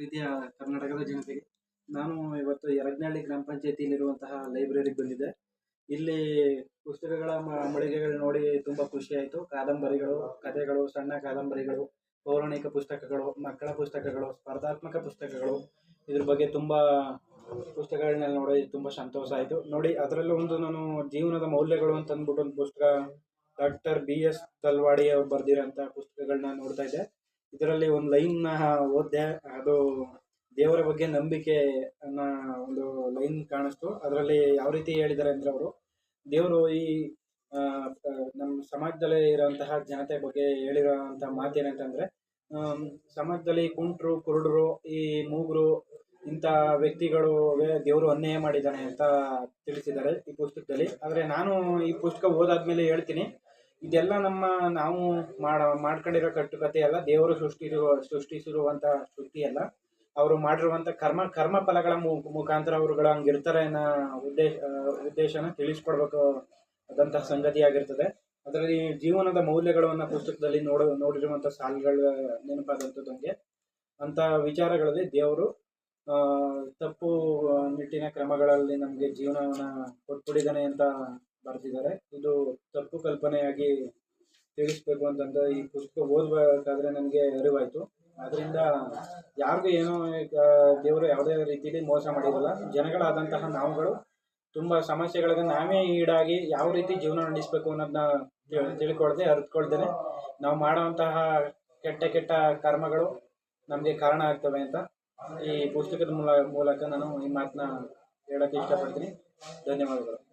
ಪ್ರೀತಿಯ ಕರ್ನಾಟಕದ ಜನತೆಗೆ. ನಾನು ಇವತ್ತು ಯರಗ್ನಹಳ್ಳಿ ಗ್ರಾಮ ಪಂಚಾಯತಿಯಲ್ಲಿರುವಂತಹ ಲೈಬ್ರರಿಗೆ ಬಂದಿದ್ದೆ. ಇಲ್ಲಿ ಪುಸ್ತಕಗಳ ಮಳಿಗೆಗಳು ನೋಡಿ ತುಂಬ ಖುಷಿ ಆಯಿತು. ಕಾದಂಬರಿಗಳು, ಕಥೆಗಳು, ಸಣ್ಣ ಕಾದಂಬರಿಗಳು, ಪೌರಾಣಿಕ ಪುಸ್ತಕಗಳು, ಮಕ್ಕಳ ಪುಸ್ತಕಗಳು, ಸ್ಪರ್ಧಾತ್ಮಕ ಪುಸ್ತಕಗಳು, ಇದ್ರ ಬಗ್ಗೆ ತುಂಬ ಪುಸ್ತಕಗಳನ್ನ ನೋಡಿ ತುಂಬ ಸಂತೋಷ ಆಯಿತು. ನೋಡಿ, ಅದರಲ್ಲೂ ಒಂದು ನಾನು ಜೀವನದ ಮೌಲ್ಯಗಳು ಅಂತ ಅಂದ್ಬಿಟ್ಟು ಒಂದು ಪುಸ್ತಕ ಡಾಕ್ಟರ್ ಬಿ ಎಸ್ ತಲ್ವಾಡಿ ಅವ್ರು ಬರೆದಿರೋಂಥ ಪುಸ್ತಕಗಳನ್ನ ನೋಡ್ತಾ ಇದ್ದೆ. ಇದರಲ್ಲಿ ಒಂದು ಲೈನ್ನ ಓದಿದೆ. ಅದು ದೇವರ ಬಗ್ಗೆ ನಂಬಿಕೆ ಅನ್ನೋ ಒಂದು ಲೈನ್ ಕಾಣಿಸ್ತು. ಅದರಲ್ಲಿ ಯಾವ ರೀತಿ ಹೇಳಿದ್ದಾರೆ ಅಂದರೆ ಅವರು, ದೇವರು ಈ ನಮ್ಮ ಸಮಾಜದಲ್ಲಿ ಇರೋಂತಹ ಜನತೆ ಬಗ್ಗೆ ಹೇಳಿರುವಂತಹ ಮಾತೇನಂತಂದರೆ ಸಮಾಜದಲ್ಲಿ ಕುಂಟರು, ಕುರುಡರು, ಈ ಮೂಗರು, ಇಂಥ ವ್ಯಕ್ತಿಗಳು ದೇವರು ಅನ್ಯಾಯ ಮಾಡಿದ್ದಾನೆ ಅಂತ ತಿಳಿಸಿದ್ದಾರೆ ಈ ಪುಸ್ತಕದಲ್ಲಿ. ಆದರೆ ನಾನು ಈ ಪುಸ್ತಕ ಓದಾದ್ಮೇಲೆ ಹೇಳ್ತೀನಿ. ಇದೆಲ್ಲ ನಮ್ಮ ನಾವು ಮಾಡ, ಮಾಡ್ಕೊಂಡಿರೋ ಕಟ್ಟುಕತೆ ಅಲ್ಲ, ದೇವರು ಸೃಷ್ಟಿಸಿರುವ ಸೃಷ್ಟಿಸಿರುವಂಥ ಸೃಷ್ಟಿ ಅಲ್ಲ. ಅವರು ಮಾಡಿರುವಂಥ ಕರ್ಮ ಕರ್ಮ ಫಲಗಳ ಮುಖಾಂತರ ಅವರುಗಳು ಹಂಗಿರ್ತಾರೆ ಅನ್ನೋ ಉದ್ದೇಶ, ಉದ್ದೇಶನ ತಿಳಿಸ್ಕೊಡ್ಬೇಕು ಆದಂತಹ ಸಂಗತಿಯಾಗಿರ್ತದೆ ಅದರಲ್ಲಿ ಜೀವನದ ಮೌಲ್ಯಗಳು ಪುಸ್ತಕದಲ್ಲಿ ನೋಡ ನೋಡಿರುವಂಥ ಸಾಲುಗಳ ನೆನಪಾದಂಥದ್ದು ನನಗೆ ಅಂಥ ವಿಚಾರಗಳಲ್ಲಿ ದೇವರು ತಪ್ಪು ನಿಟ್ಟಿನ ಕ್ರಮಗಳಲ್ಲಿ ನಮಗೆ ಜೀವನವನ್ನು ಕೊಟ್ಬಿಟ್ಟಿದ್ದಾನೆ ಅಂತ ಬರೆದಿದ್ದಾರೆ. ಇದು ತಪ್ಪು ಕಲ್ಪನೆಯಾಗಿ ತಿಳಿಸ್ಬೇಕು ಅಂತಂದ ಈ ಪುಸ್ತಕ ಓದಬೇಕಾದ್ರೆ ನನಗೆ ಅರಿವಾಯಿತು. ಅದರಿಂದ ಯಾರಿಗೂ ಏನೋ ದೇವರು ಯಾವುದೇ ರೀತಿಯಲ್ಲಿ ಮೋಸ ಮಾಡಿರಲ್ಲ. ಜನಗಳಾದಂತಹ ನಾವುಗಳು ತುಂಬ ಸಮಸ್ಯೆಗಳಿಗೆ ನಾವೇ ಈಡಾಗಿ ಯಾವ ರೀತಿ ಜೀವನ ನಡೆಸಬೇಕು ಅನ್ನೋದನ್ನ ತಿಳ್- ತಿಳ್ಕೊಳ್ದೆ, ಅರಿತುಕೊಳ್ದೇನೆ. ನಾವು ಮಾಡುವಂತಹ ಕೆಟ್ಟ ಕೆಟ್ಟ ಕರ್ಮಗಳು ನಮಗೆ ಕಾರಣ ಆಗ್ತವೆ ಅಂತ ಈ ಪುಸ್ತಕದ ಮೂಲ, ಮೂಲಕ ನಾನು ಈ ಮಾತನ್ನ ಹೇಳಕ್ಕೆ ಇಷ್ಟಪಡ್ತೀನಿ. ಧನ್ಯವಾದಗಳು.